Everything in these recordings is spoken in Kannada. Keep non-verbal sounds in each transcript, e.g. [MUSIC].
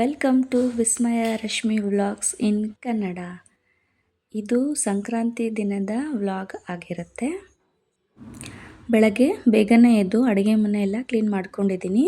Welcome to Vismaya Rashmi vlogs in Kannada. ಇದು ಸಂಕ್ರಾಂತಿ ದಿನದ ವ್ಲಾಗ್ ಆಗಿರುತ್ತೆ. ಬೆಳಗ್ಗೆ ಬೇಗನೆ ಎದ್ದು ಅಡುಗೆ ಮನೆ ಎಲ್ಲ ಕ್ಲೀನ್ ಮಾಡ್ಕೊಂಡಿದ್ದೀನಿ.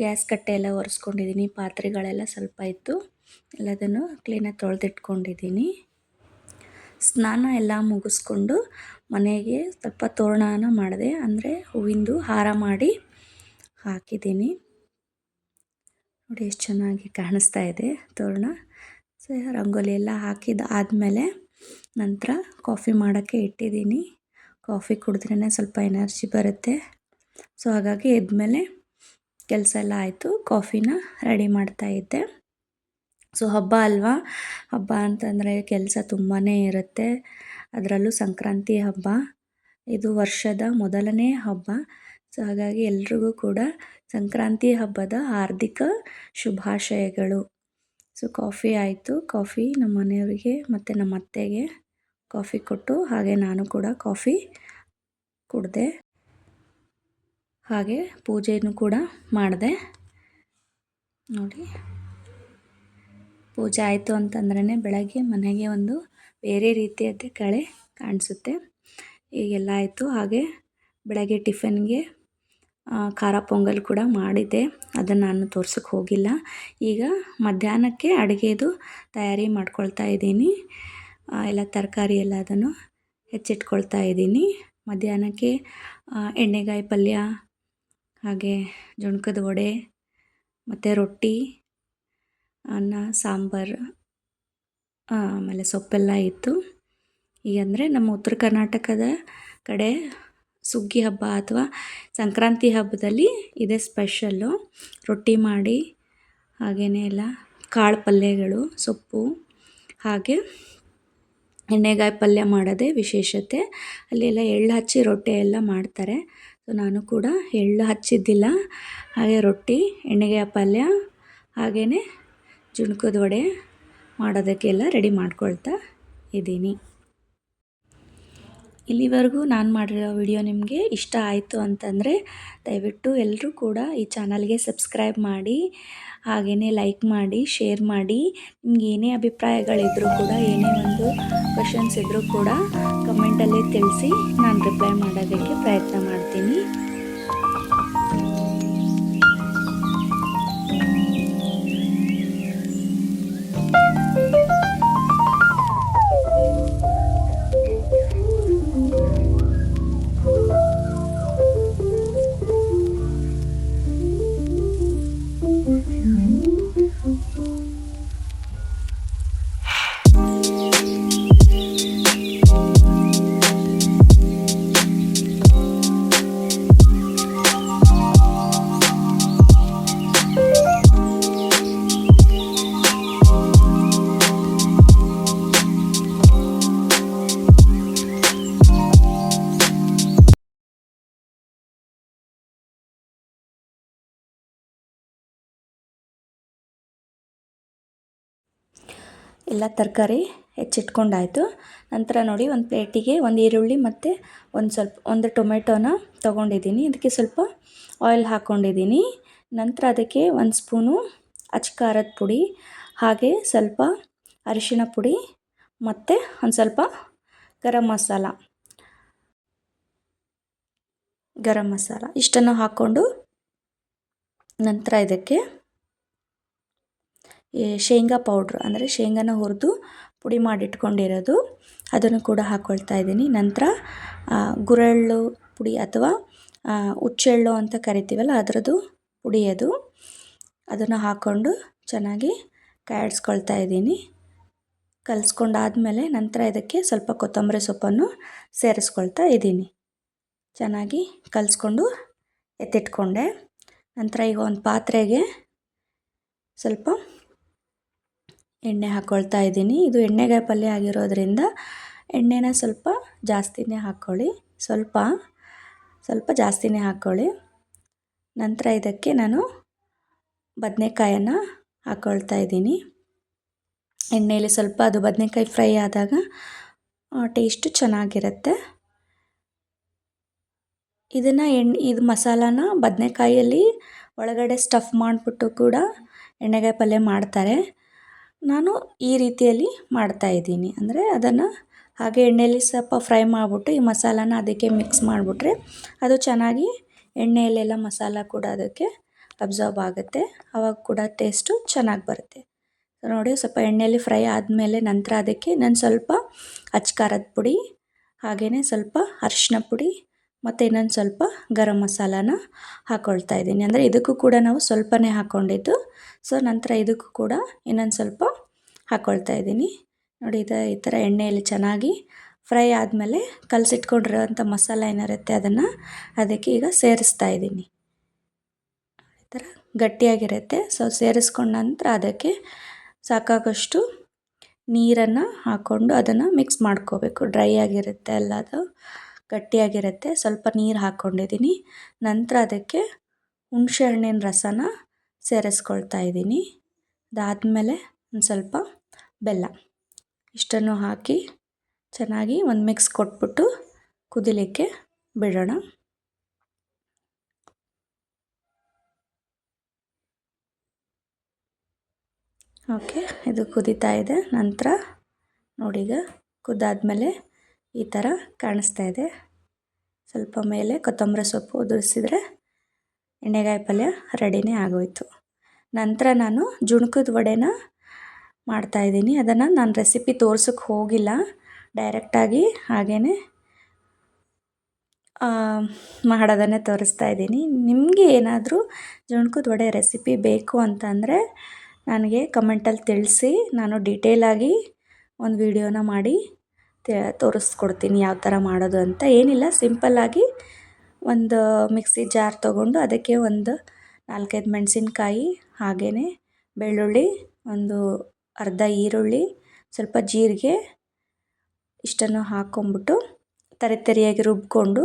ಗ್ಯಾಸ್ ಕಟ್ಟೆ ಎಲ್ಲ ಒರೆಸ್ಕೊಂಡಿದ್ದೀನಿ, ಪಾತ್ರೆಗಳೆಲ್ಲ ಸ್ವಲ್ಪ ಇತ್ತು. ಎಲ್ಲದನ್ನು ಕ್ಲೀನಾಗಿ ತೊಳೆದಿಟ್ಕೊಂಡಿದ್ದೀನಿ. ಸ್ನಾನ ಎಲ್ಲ ಮುಗಿಸ್ಕೊಂಡು ಮನೆಗೆ ಸ್ವಲ್ಪ ತೋರಣನ ಮಾಡಿದೆ, ಅಂದರೆ ಹೂವಿಂದು ಹಾರ ಮಾಡಿ ಹಾಕಿದ್ದೀನಿ. ನೋಡಿ ಎಷ್ಟು ಚೆನ್ನಾಗಿ ಕಾಣಿಸ್ತಾ ಇದೆ ತೋರಣ. ಸೊ ರಂಗೋಲಿ ಎಲ್ಲ ಹಾಕಿದ ಆದಮೇಲೆ ನಂತರ ಕಾಫಿ ಮಾಡೋಕ್ಕೆ ಇಟ್ಟಿದ್ದೀನಿ. ಕಾಫಿ ಕುಡಿದ್ರೇ ಸ್ವಲ್ಪ ಎನರ್ಜಿ ಬರುತ್ತೆ. ಸೊ, ಹಾಗಾಗಿ ಎದ್ಮೇಲೆ ಕೆಲಸ ಎಲ್ಲ ಆಯಿತು, ಕಾಫಿನ ರೆಡಿ ಮಾಡ್ತಾ ಇದ್ದೆ. ಸೊ, ಹಬ್ಬ ಅಲ್ವಾ? ಹಬ್ಬ ಅಂತಂದರೆ ಕೆಲಸ ತುಂಬಾ ಇರುತ್ತೆ. ಅದರಲ್ಲೂ ಸಂಕ್ರಾಂತಿ ಹಬ್ಬ. ಇದು ವರ್ಷದ ಮೊದಲನೇ ಹಬ್ಬ. ಸೊ ಹಾಗಾಗಿ ಎಲ್ರಿಗೂ ಕೂಡ ಸಂಕ್ರಾಂತಿ ಹಬ್ಬದ ಹಾರ್ದಿಕ ಶುಭಾಶಯಗಳು. ಸೊ ಕಾಫಿ ಆಯಿತು. ಕಾಫಿ ನಮ್ಮ ಮನೆಯವರಿಗೆ ಮತ್ತು ನಮ್ಮ ಅತ್ತೆಗೆ ಕಾಫಿ ಕೊಟ್ಟು ಹಾಗೆ ನಾನು ಕೂಡ ಕಾಫಿ ಕುಡಿದೆ. ಹಾಗೆ ಪೂಜೆಯನ್ನು ಕೂಡ ಮಾಡಿದೆ. ನೋಡಿ. ಪೂಜೆ ಆಯಿತು ಅಂತಂದ್ರೇ ಬೆಳಗ್ಗೆ ಮನೆಗೆ ಒಂದು ಬೇರೆ ರೀತಿಯದ್ದೇ ಕಳೆ ಕಾಣಿಸುತ್ತೆ. ಈಗೆಲ್ಲ ಆಯಿತು. ಹಾಗೆ ಬೆಳಗ್ಗೆ ಟಿಫನ್ಗೆ ಖಾರ ಪೊಂಗಲ್ ಕೂಡ ಮಾಡಿದ್ದೆ. ಅದನ್ನು ನಾನು ತೋರ್ಸೋಕ್ಕೆ ಹೋಗಿಲ್ಲ. ಈಗ ಮಧ್ಯಾಹ್ನಕ್ಕೆ ಅಡುಗೆದು ತಯಾರಿ ಮಾಡ್ಕೊಳ್ತಾ ಇದ್ದೀನಿ. ಎಲ್ಲ ತರಕಾರಿ ಎಲ್ಲ ಅದನ್ನು ಹೆಚ್ಚಿಟ್ಕೊಳ್ತಾ ಇದ್ದೀನಿ. ಮಧ್ಯಾಹ್ನಕ್ಕೆ ಎಣ್ಣೆಗಾಯಿ ಪಲ್ಯ, ಹಾಗೆ ಜುಣ್ಕದ ವಡೆ, ಮತ್ತು ರೊಟ್ಟಿ, ಅನ್ನ, ಸಾಂಬಾರು ಆಮೇಲೆ ಸೊಪ್ಪೆಲ್ಲ ಇತ್ತು. ಈಗಂದರೆ ನಮ್ಮ ಉತ್ತರ ಕರ್ನಾಟಕದ ಕಡೆ ಸುಗ್ಗಿ ಹಬ್ಬ ಅಥವಾ ಸಂಕ್ರಾಂತಿ ಹಬ್ಬದಲ್ಲಿ ಇದೇ ಸ್ಪೆಷಲ್ಲು. ರೊಟ್ಟಿ ಮಾಡಿ ಹಾಗೆಯೇ ಎಲ್ಲ ಕಾಳು ಪಲ್ಯಗಳು, ಸೊಪ್ಪು, ಹಾಗೆ ಎಣ್ಣೆಗಾಯಿ ಪಲ್ಯ ಮಾಡೋದೇ ವಿಶೇಷತೆ. ಅಲ್ಲೆಲ್ಲ ಎಳ್ಳು ಹಚ್ಚಿ ರೊಟ್ಟಿ ಎಲ್ಲ ಮಾಡ್ತಾರೆ. ಸೊ ನಾನು ಕೂಡ ಎಳ್ಳು ಹಚ್ಚಿದ್ದಿಲ್ಲ. ಹಾಗೆ ರೊಟ್ಟಿ, ಎಣ್ಣೆಗಾಯಿ ಪಲ್ಯ ಹಾಗೆಯೇ ಜುಣ್ಕದ ವಡೆ ಮಾಡೋದಕ್ಕೆಲ್ಲ ರೆಡಿ ಮಾಡ್ಕೊಳ್ತಾ ಇದ್ದೀನಿ. ಇಲ್ಲಿವರೆಗೂ ನಾನು ಮಾಡಿರೋ ವಿಡಿಯೋ ನಿಮಗೆ ಇಷ್ಟ ಆಯಿತು ಅಂತಂದರೆ ದಯವಿಟ್ಟು ಎಲ್ಲರೂ ಕೂಡ ಈ ಚಾನಲ್ಗೆ ಸಬ್ಸ್ಕ್ರೈಬ್ ಮಾಡಿ ಹಾಗೆಯೇ ಲೈಕ್ ಮಾಡಿ, ಶೇರ್ ಮಾಡಿ. ನಿಮ್ಗೆ ಏನೇ ಅಭಿಪ್ರಾಯಗಳಿದ್ದರೂ ಕೂಡ, ಏನೇ ಒಂದು ಕ್ವಶನ್ಸ್ ಇದ್ದರೂ ಕೂಡ ಕಮೆಂಟಲ್ಲಿ ತಿಳಿಸಿ, ನಾನು ರಿಪ್ಲೈ ಮಾಡೋದಕ್ಕೆ ಪ್ರಯತ್ನ ಮಾಡ್ತೀನಿ. ಎಲ್ಲ ತರಕಾರಿ ಹೆಚ್ಚಿಟ್ಕೊಂಡಾಯಿತು. ನಂತರ ನೋಡಿ ಒಂದು ಪ್ಲೇಟಿಗೆ ಒಂದು ಈರುಳ್ಳಿ ಮತ್ತು ಒಂದು ಸ್ವಲ್ಪ, ಒಂದು ಟೊಮೆಟೊನ ತೊಗೊಂಡಿದ್ದೀನಿ. ಇದಕ್ಕೆ ಸ್ವಲ್ಪ ಆಯಿಲ್ ಹಾಕ್ಕೊಂಡಿದ್ದೀನಿ ನಂತರ ಅದಕ್ಕೆ ಒಂದು ಸ್ಪೂನು ಅಚ್ಖಾರದ ಪುಡಿ, ಹಾಗೆ ಸ್ವಲ್ಪ ಅರಿಶಿಣ ಪುಡಿ ಮತ್ತು ಒಂದು ಸ್ವಲ್ಪ ಗರಂ ಮಸಾಲ. ಗರಂ ಮಸಾಲ ಇಷ್ಟನ್ನು ಹಾಕ್ಕೊಂಡು ನಂತರ ಇದಕ್ಕೆ ಶೇಂಗಾ ಪೌಡ್ರ್ ಅಂದರೆ ಶೇಂಗಾನ ಹುರಿದು ಪುಡಿ ಮಾಡಿಟ್ಕೊಂಡಿರೋದು. ಅದನ್ನು ಕೂಡ ಹಾಕ್ಕೊಳ್ತಾ ಇದ್ದೀನಿ. ನಂತರ ಗುರೆಳ್ಳು ಪುಡಿ ಅಥವಾ ಹುಚ್ಚೆಳ್ಳು ಅಂತ ಕರಿತೀವಲ್ಲ, ಅದರದ್ದು ಪುಡಿ ಅದು. ಅದನ್ನು ಹಾಕ್ಕೊಂಡು ಚೆನ್ನಾಗಿ ಕಾಯಡ್ಸ್ಕೊಳ್ತಾ ಇದ್ದೀನಿ. ಕಲಿಸ್ಕೊಂಡಾದ್ಮೇಲೆ ನಂತರ ಇದಕ್ಕೆ ಸ್ವಲ್ಪ ಕೊತ್ತಂಬರಿ ಸೊಪ್ಪನ್ನು ಸೇರಿಸ್ಕೊಳ್ತಾ ಇದ್ದೀನಿ. ಚೆನ್ನಾಗಿ ಕಲಿಸ್ಕೊಂಡು ಎತ್ತಿಟ್ಕೊಂಡೆ. ನಂತರ ಈಗ ಒಂದು ಪಾತ್ರೆಗೆ ಸ್ವಲ್ಪ ಎಣ್ಣೆ ಹಾಕ್ಕೊಳ್ತಾ ಇದ್ದೀನಿ. ಇದು ಎಣ್ಣೆಗಾಯಿ ಪಲ್ಯ ಆಗಿರೋದ್ರಿಂದ ಎಣ್ಣೆನ ಸ್ವಲ್ಪ ಜಾಸ್ತಿನೇ ಹಾಕ್ಕೊಳ್ಳಿ ಸ್ವಲ್ಪ ಸ್ವಲ್ಪ ಜಾಸ್ತಿನೇ ಹಾಕ್ಕೊಳ್ಳಿ ನಂತರ ಇದಕ್ಕೆ ನಾನು ಬದನೆಕಾಯನ್ನು ಹಾಕ್ಕೊಳ್ತಾ ಇದ್ದೀನಿ. ಎಣ್ಣೆಯಲ್ಲಿ ಸ್ವಲ್ಪ ಅದು ಬದನೆಕಾಯಿ ಫ್ರೈ ಆದಾಗ ಟೇಸ್ಟು ಚೆನ್ನಾಗಿರುತ್ತೆ. ಇದನ್ನು ಎಣ್ಣೆ ಇದು ಮಸಾಲಾನ ಬದನೆಕಾಯಲ್ಲಿ ಒಳಗಡೆ ಸ್ಟಫ್ ಮಾಡಿಬಿಟ್ಟು ಕೂಡ ಎಣ್ಣೆಗಾಯಿ ಪಲ್ಯ ಮಾಡ್ತಾರೆ. ನಾನು ಈ ರೀತಿಯಲ್ಲಿ ಮಾಡ್ತಾಯಿದ್ದೀನಿ ಅಂದರೆ ಅದನ್ನು ಹಾಗೆ ಎಣ್ಣೆಯಲ್ಲಿ ಸ್ವಲ್ಪ ಫ್ರೈ ಮಾಡಿಬಿಟ್ಟು ಈ ಮಸಾಲನ ಅದಕ್ಕೆ ಮಿಕ್ಸ್ ಮಾಡಿಬಿಟ್ರೆ ಅದು ಚೆನ್ನಾಗಿ ಎಣ್ಣೆಯಲ್ಲೆಲ್ಲ ಮಸಾಲ ಕೂಡ ಅದಕ್ಕೆ ಅಬ್ಸರ್ವ್ ಆಗುತ್ತೆ. ಆವಾಗ ಕೂಡ ಟೇಸ್ಟು ಚೆನ್ನಾಗಿ ಬರುತ್ತೆ. ನೋಡಿ ಸ್ವಲ್ಪ ಎಣ್ಣೆಯಲ್ಲಿ ಫ್ರೈ ಆದಮೇಲೆ ನಂತರ ಅದಕ್ಕೆ ನಾನು ಸ್ವಲ್ಪ ಅಚ್ಚ ಖಾರದ ಪುಡಿ ಹಾಗೆಯೇ ಸ್ವಲ್ಪ ಅರಿಶಿನ ಪುಡಿ ಮತ್ತು ಇನ್ನೊಂದು ಸ್ವಲ್ಪ ಗರಂ ಮಸಾಲಾನ ಹಾಕ್ಕೊಳ್ತಾ ಇದ್ದೀನಿ. ಅಂದರೆ ಇದಕ್ಕೂ ಕೂಡ ನಾವು ಸ್ವಲ್ಪನೇ ಹಾಕ್ಕೊಂಡಿದ್ದು ಸೊ ನಂತರ ಇದಕ್ಕೂ ಕೂಡ ಇನ್ನೊಂದು ಸ್ವಲ್ಪ ಹಾಕ್ಕೊಳ್ತಾ ಇದ್ದೀನಿ. ನೋಡಿ, ಇದು ಈ ಥರ ಎಣ್ಣೆಯಲ್ಲಿ ಚೆನ್ನಾಗಿ ಫ್ರೈ ಆದಮೇಲೆ ಕಲಸಿಟ್ಕೊಂಡಿರೋಂಥ ಮಸಾಲ ಏನಿರುತ್ತೆ ಅದನ್ನು ಅದಕ್ಕೆ ಈಗ ಸೇರಿಸ್ತಾ ಇದ್ದೀನಿ. ಈ ಥರ ಗಟ್ಟಿಯಾಗಿರುತ್ತೆ. ಸೊ ಸೇರಿಸ್ಕೊಂಡ ನಂತರ ಅದಕ್ಕೆ ಸಾಕಾಗಷ್ಟು ನೀರನ್ನು ಹಾಕ್ಕೊಂಡು ಅದನ್ನು ಮಿಕ್ಸ್ ಮಾಡ್ಕೋಬೇಕು. ಡ್ರೈ ಆಗಿರುತ್ತೆ ಎಲ್ಲ ಅದು. ಗಟ್ಟಿಯಾಗಿರುತ್ತೆ. ಸ್ವಲ್ಪ ನೀರು ಹಾಕ್ಕೊಂಡಿದ್ದೀನಿ ನಂತರ ಅದಕ್ಕೆ ಹುಣಸೆ ಹಣ್ಣಿನ ರಸನ ಸೇರಿಸ್ಕೊಳ್ತಾ ಇದ್ದೀನಿ ಅದಾದಮೇಲೆ ಒಂದು ಸ್ವಲ್ಪ ಬೆಲ್ಲ. ಇಷ್ಟನ್ನು ಹಾಕಿ ಚೆನ್ನಾಗಿ ಒಂದು ಮಿಕ್ಸ್ ಕೊಟ್ಬಿಟ್ಟು ಕುದಿಲಿಕ್ಕೆ ಬಿಡೋಣ. ಓಕೆ, ಇದು ಕುದೀತಾ ಇದೆ. ನಂತರ ನೋಡಿ ಈಗ ಕುದ್ದಾದ್ಮೇಲೆ ಈ ಥರ ಕಾಣಿಸ್ತಾ ಇದೆ. ಸ್ವಲ್ಪ ಮೇಲೆ ಕೊತ್ತಂಬರಿ ಸೊಪ್ಪು ಉದುರಿಸಿದ್ರೆ ಎಣ್ಣೆಗಾಯಿ ಪಲ್ಯ ರೆಡಿನೇ ಆಗೋಯಿತು. ನಂತರ ನಾನು ಜುಣ್ಕದ ವಡೆನ ಮಾಡ್ತಾಯಿದ್ದೀನಿ ಅದನ್ನು ನಾನು ರೆಸಿಪಿ ತೋರ್ಸೋಕ್ಕೆ ಹೋಗಿಲ್ಲ. ಡೈರೆಕ್ಟಾಗಿ ಹಾಗೇ ಮಾಡೋದನ್ನೇ ತೋರಿಸ್ತಾ ಇದ್ದೀನಿ. ನಿಮಗೆ ಏನಾದರೂ ಜುಣ್ಕದ ವಡೆ ರೆಸಿಪಿ ಬೇಕು ಅಂತಂದರೆ ನನಗೆ ಕಮೆಂಟಲ್ಲಿ ತಿಳಿಸಿ. ನಾನು ಡೀಟೇಲಾಗಿ ಒಂದು ವಿಡಿಯೋನ ಮಾಡಿ ತೋರಿಸ್ಕೊಡ್ತೀನಿ ಯಾವ ಥರ ಮಾಡೋದು ಅಂತ. ಏನಿಲ್ಲ ಸಿಂಪಲ್ಲಾಗಿ ಒಂದು ಮಿಕ್ಸಿ ಜಾರ್ ತೊಗೊಂಡು ಅದಕ್ಕೆ ಒಂದು ನಾಲ್ಕೈದು ಮೆಣಸಿನ್ಕಾಯಿ ಹಾಗೆಯೇ ಬೆಳ್ಳುಳ್ಳಿ, ಒಂದು ಅರ್ಧ ಈರುಳ್ಳಿ, ಸ್ವಲ್ಪ ಜೀರಿಗೆ ಇಷ್ಟನ್ನು ಹಾಕ್ಕೊಂಬಿಟ್ಟು ತರಿತರಿಯಾಗಿ ರುಬ್ಕೊಂಡು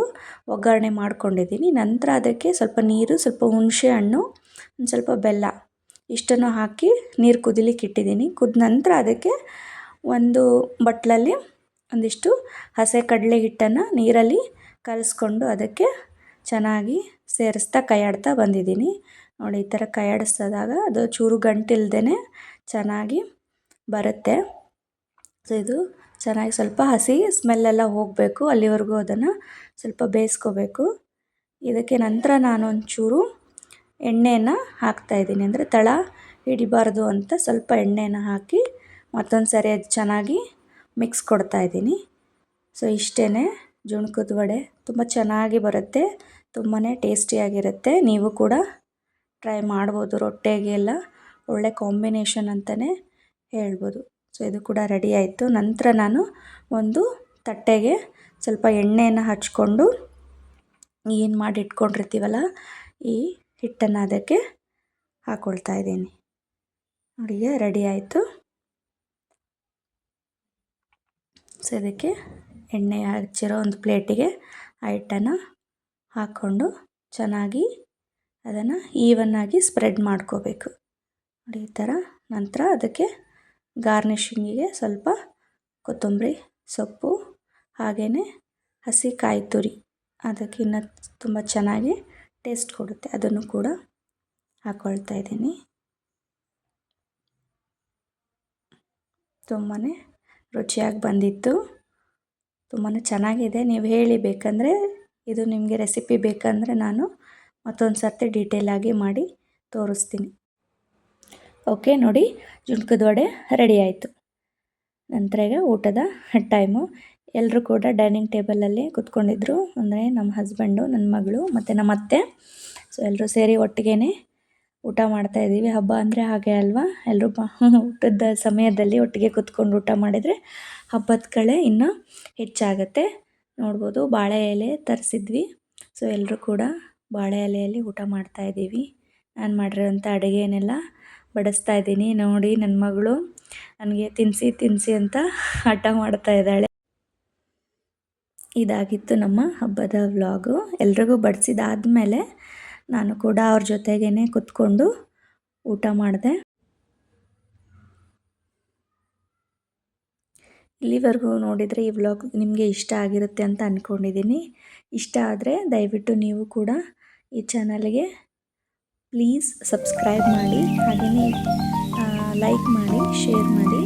ಒಗ್ಗರಣೆ ಮಾಡ್ಕೊಂಡಿದ್ದೀನಿ. ನಂತರ ಅದಕ್ಕೆ ಸ್ವಲ್ಪ ನೀರು, ಸ್ವಲ್ಪ ಹುಣಸೆ ಹಣ್ಣು, ಒಂದು ಸ್ವಲ್ಪ ಬೆಲ್ಲ ಇಷ್ಟನ್ನು ಹಾಕಿ ನೀರು ಕುದಿಲಿಕ್ಕೆ ಇಟ್ಟಿದ್ದೀನಿ. ಕುದ ನಂತರ ಅದಕ್ಕೆ ಒಂದು ಬಟ್ಲಲ್ಲಿ ಒಂದಿಷ್ಟು ಹಸೆ ಕಡಲೆ ಹಿಟ್ಟನ್ನು ನೀರಲ್ಲಿ ಕಲಸ್ಕೊಂಡು ಅದಕ್ಕೆ ಚೆನ್ನಾಗಿ ಸೇರಿಸ್ತಾ ಕೈಯಾಡ್ತಾ ಬಂದಿದ್ದೀನಿ. ನೋಡಿ, ಈ ಥರ ಕೈಯಾಡಿಸಿದಾಗ ಅದು ಚೂರು ಗಂಟಿಲ್ದೇ ಚೆನ್ನಾಗಿ ಬರುತ್ತೆ. ಸೊ, ಇದು ಚೆನ್ನಾಗಿ ಸ್ವಲ್ಪ ಹಸಿ ಸ್ಮೆಲ್ಲೆಲ್ಲ ಹೋಗಬೇಕು, ಅಲ್ಲಿವರೆಗೂ ಅದನ್ನು ಸ್ವಲ್ಪ ಬೇಯಿಸ್ಕೋಬೇಕು. ಇದಕ್ಕೆ ನಂತರ ನಾನು ಒಂಚೂರು ಹಾಕ್ತಾ ಹಾಕ್ತಾಯಿದ್ದೀನಿ ಅಂದರೆ ತಳ ಹಿಡಿಬಾರ್ದು ಅಂತ ಸ್ವಲ್ಪ ಎಣ್ಣೆನ ಹಾಕಿ ಮತ್ತೊಂದು ಸರಿ ಅದು ಚೆನ್ನಾಗಿ ಮಿಕ್ಸ್ ಕೊಡ್ತಾ ಇದ್ದೀನಿ. ಸೊ ಇಷ್ಟೇ ಜುಣ್ಕದ ವಡೆ ತುಂಬ ಚೆನ್ನಾಗಿ ಬರುತ್ತೆ. ತುಂಬಾ ಟೇಸ್ಟಿಯಾಗಿರುತ್ತೆ ನೀವು ಕೂಡ ಟ್ರೈ ಮಾಡ್ಬೋದು. ರೊಟ್ಟೆಗೆಲ್ಲ ಒಳ್ಳೆ ಕಾಂಬಿನೇಷನ್ ಅಂತಲೇ ಹೇಳ್ಬೋದು. ಸೊ ಇದು ಕೂಡ ರೆಡಿ ಆಯಿತು. ನಂತರ ನಾನು ಒಂದು ತಟ್ಟೆಗೆ ಸ್ವಲ್ಪ ಎಣ್ಣೆಯನ್ನು ಹಚ್ಕೊಂಡು ಏನು ಮಾಡಿ ಇಟ್ಕೊಂಡಿರ್ತೀವಲ್ಲ ಈ ಹಿಟ್ಟನ್ನು ಅದಕ್ಕೆ ಹಾಕ್ಕೊಳ್ತಾ ಇದ್ದೀನಿ. ನೋಡಿ ರೆಡಿ ಆಯಿತು. ಸೊ ಇದಕ್ಕೆ ಎಣ್ಣೆ ಹಚ್ಚಿರೋ ಒಂದು ಪ್ಲೇಟಿಗೆ ಆ ಹಿಟ್ಟನ್ನು ಹಾಕ್ಕೊಂಡು ಚೆನ್ನಾಗಿ ಅದನ್ನು ಈವನ್ನಾಗಿ ಸ್ಪ್ರೆಡ್ ಮಾಡ್ಕೋಬೇಕು. ನೋಡಿ ಈ ಥರ ನಂತರ ಅದಕ್ಕೆ ಗಾರ್ನಿಷಿಂಗಿಗೆ ಸ್ವಲ್ಪ ಕೊತ್ತಂಬರಿ, ಸೊಪ್ಪು ಹಾಗೆಯೇ ಹಸಿ ಕಾಯಿ ತುರಿ. ಅದಕ್ಕೆ ಇನ್ನೂ ತುಂಬ ಚೆನ್ನಾಗಿ ಟೇಸ್ಟ್ ಕೊಡುತ್ತೆ. ಅದನ್ನು ಕೂಡ ಹಾಕ್ಕೊಳ್ತಾ ಇದ್ದೀನಿ. ತುಂಬಾ ರುಚಿಯಾಗಿ ಬಂದಿತ್ತು. ತುಂಬಾ ಚೆನ್ನಾಗಿದೆ. ನೀವು ಹೇಳಿ ಬೇಕಂದರೆ ಇದು ನಿಮಗೆ ರೆಸಿಪಿ ಬೇಕಂದರೆ ನಾನು ಮತ್ತೊಂದು ಸರ್ತಿ ಡೀಟೇಲಾಗಿ ಮಾಡಿ ತೋರಿಸ್ತೀನಿ. ಓಕೆ ನೋಡಿ ಜುಣ್ಕದ ವಡೆ ರೆಡಿ ಆಯಿತು. ನಂತರ ಈಗ ಊಟದ ಟೈಮು ಎಲ್ಲರೂ ಕೂಡ ಡೈನಿಂಗ್ ಟೇಬಲಲ್ಲಿ ಕೂತ್ಕೊಂಡಿದ್ರು. ಅಂದರೆ ನಮ್ಮ ಹಸ್ಬೆಂಡು ನನ್ನ ಮಗಳು ಮತ್ತು ನಮ್ಮ ಅತ್ತೆ. ಸೊ ಎಲ್ಲರೂ ಸೇರಿ ಒಟ್ಟಿಗೆ ಊಟ ಮಾಡ್ತಾ ಇದ್ದೀವಿ. ಹಬ್ಬ ಅಂದರೆ ಹಾಗೆ ಅಲ್ವಾ? ಎಲ್ಲರೂ [LAUGHS] ಊಟದ ಸಮಯದಲ್ಲಿ ಒಟ್ಟಿಗೆ ಕೂತ್ಕೊಂಡು ಊಟ ಮಾಡಿದರೆ ಹಬ್ಬದ ಕಳೆ ಇನ್ನೂ ಹೆಚ್ಚಾಗುತ್ತೆ. ನೋಡ್ಬೋದು, ಬಾಳೆ ಎಲೆ ತರಿಸಿದ್ವಿ. ಸೊ ಎಲ್ಲರೂ ಕೂಡ ಬಾಳೆ ಎಲೆಯಲ್ಲಿ ಊಟ ಮಾಡ್ತಾ ಇದ್ದೀವಿ. ನಾನು ಮಾಡಿರೋಂಥ ಅಡುಗೆನೆಲ್ಲ ಬಡಿಸ್ತಾ ಇದ್ದೀನಿ. ನೋಡಿ ನನ್ನ ಮಗಳು ನನಗೆ ತಿನ್ನಿಸಿ ತಿನ್ನಿಸಿ ಅಂತ [LAUGHS] ಹಠ ಮಾಡ್ತಾ ಇದ್ದಾಳೆ. ಇದಾಗಿತ್ತು ನಮ್ಮ ಹಬ್ಬದ ವ್ಲಾಗು. ಎಲ್ರಿಗೂ ಬಡಿಸಿದಾದ್ಮೇಲೆ ನಾನು ಕೂಡ ಅವ್ರ ಜೊತೆಗೇ ಕುತ್ಕೊಂಡು ಊಟ ಮಾಡಿದೆ. ಇಲ್ಲಿವರೆಗೂ ನೋಡಿದರೆ ಈ ವ್ಲಾಗ್ ನಿಮಗೆ ಇಷ್ಟ ಆಗಿರುತ್ತೆ ಅಂತ ಅಂದ್ಕೊಂಡಿದ್ದೀನಿ ಇಷ್ಟ ಆದರೆ ದಯವಿಟ್ಟು ನೀವು ಕೂಡ ಈ ಚಾನಲ್ಗೆ ಪ್ಲೀಸ್ ಸಬ್ಸ್ಕ್ರೈಬ್ ಮಾಡಿ ಹಾಗೆಯೇ ಲೈಕ್ ಮಾಡಿ, ಶೇರ್ ಮಾಡಿ.